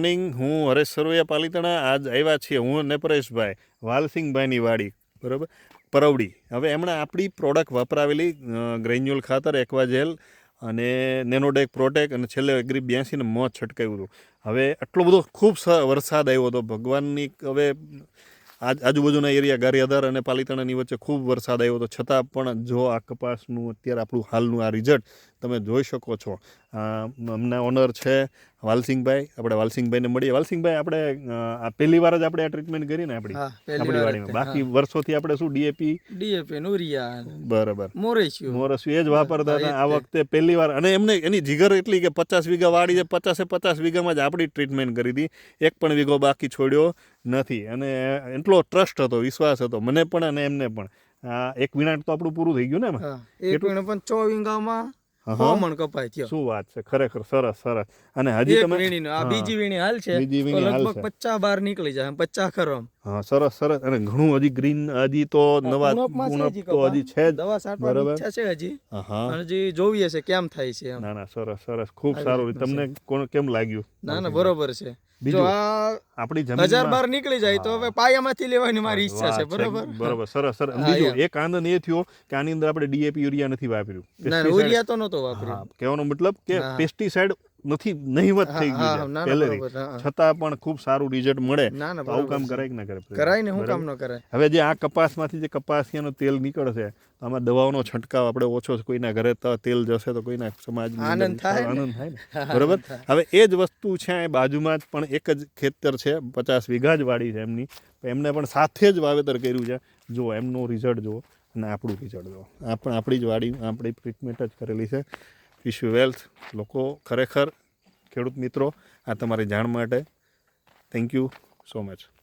Morning હું હરેશ સરવૈયા પાલિતાણા. આજ આવ્યા છીએ હું અને પરેશભાઈ, વાલસિંહભાઈની વાડી, બરાબર? પરવડી. હવે એમણે આપણી પ્રોડક્ટ વપરાવેલી ગ્રેન્યુઅલ ખાતર, એક્વાજેલ અને નેનોડેક પ્રોટેક અને છેલ્લે એગ્રી બ્યાસીને મોં છટકાવ્યું હતું. હવે આટલો બધો ખૂબ વરસાદ આવ્યો હતો. ભગવાનની હવે આજુબાજુના એરિયા ગારિયાધાર અને પાલિતાણાની વચ્ચે ખૂબ વરસાદ આવ્યો હતો. છતાં પણ જો આ કપાસનું અત્યારે આપણું હાલનું આ રિઝલ્ટ તમે જોઈ શકો છો. અમને ઓનર છે વાલસિંગભાઈ આપણે વાલસિંગભાઈને મળીએ. વાલસિંગભાઈ આપણે આ પહેલી વાર જ આપણે આ ટ્રીટમેન્ટ કરી ને આપણી? આપણી વાડીમાં. બાકી વર્ષોથી આપણે શું ડીએપી ડીએપી નુરિયા. બરાબર. મોરેશ્યું. મોરસ એ જ વાપરતા હતા આ વખતે પહેલી વાર. અને એમને એની જીગર એટલી કે પચાસ વીઘા વાડી છે પચાસે પચાસ વીઘામાં જ આપણી ટ્રીટમેન્ટ કરી હતી. એક પણ વીઘો બાકી છોડ્યો. નથી. અને એટલો ટ્રસ્ટ હતો વિશ્વાસ હતો મને પણ અને એમને પણ. આ એક વિનાટ તો આપણું પૂરું થઈ ગયું ને એક વીણે પણ ચો વીંગામાં. કપાય થયો. શું વાત છે ખરેખર સરસ સરસ. અને હજી તમે આ બીજી વીણી હાલ છે બીજી વીણી હાલ લગભગ છે. પચાસ બાર નીકળી જાય પચાસ ખરમ. હા સરસ સરસ. અને ઘણું હજી ગ્રીન હજી તો નવા છે તો હજી છે દવા છાંટવાની ઈચ્છા છે હજી. હા હજી જોઈએ છે કેમ થાય છે ના ના સરસ સરસ. ખૂબ સારું તમને કોણ કેમ લાગ્યું? ના ના બરોબર છે. જો આ આપણી હજાર બાર નીકળી જાય તો હવે પાયામાંથી લેવાની મારી ઈચ્છા છે બરોબર? બરોબર સરસ સરસ. બીજો એક આનંદ એ થયો કે આની અંદર આપણે ડીએપી યુરિયા નથી વાપર્યું. ના યુરિયા તો નતો વાપર્યો. કહેવાનો મતલબ કે. પેસ્ટિસાઇડ નથી નહીવત થઈ ગયું હા. છતાં પણ ખૂબ સારું રિઝલ્ટ મળે. તો આવું કામ કરાય કે ના કરે કરાય ને હું કામ ન કરાય. હવે જે આ કપાસમાંથી જે કપાસિયાનું તેલ નીકળશે આમાં દવાઓનો છંટકાવ આપણે ઓછો કોઈના ઘરે તો તેલ જશે તો કોઈના સમાજની આનંદ થાય આનંદ થાય ને? બરાબર? હવે એ જ વસ્તુ છે એ બાજુમાં જ પણ એક જ ખેતર છે પચાસ વીઘા જ વાડી છે એમની. એમને પણ સાથે જ વાવેતર કર્યું છે. જો એમનું રિઝલ્ટ જુઓ અને આપણું રિઝલ્ટ જુઓ. આ પણ આપણી જ વાડી આપણી ટ્રીટમેન્ટ જ કરેલી છે. વિશ યુ વેલ્થ લોકો ખરેખર ખેડૂત મિત્રો, આ તમારી જાણ માટે. Thank you so much